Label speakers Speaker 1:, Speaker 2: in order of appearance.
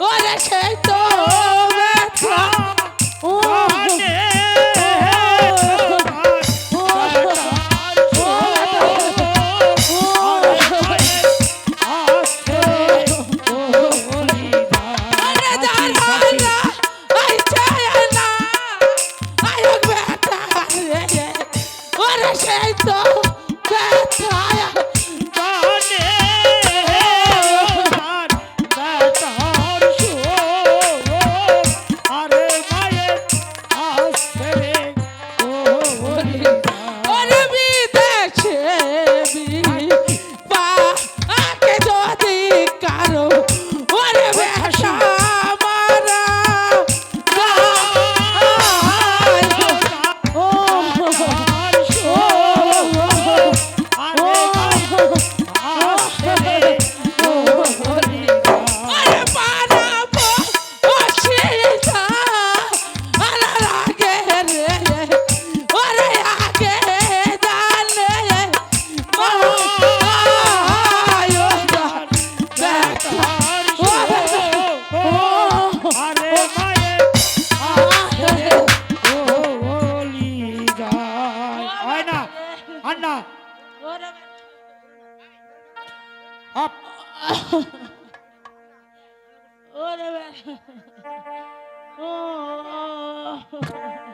Speaker 1: ওরে সেই তো
Speaker 2: আপ
Speaker 1: ওরে ও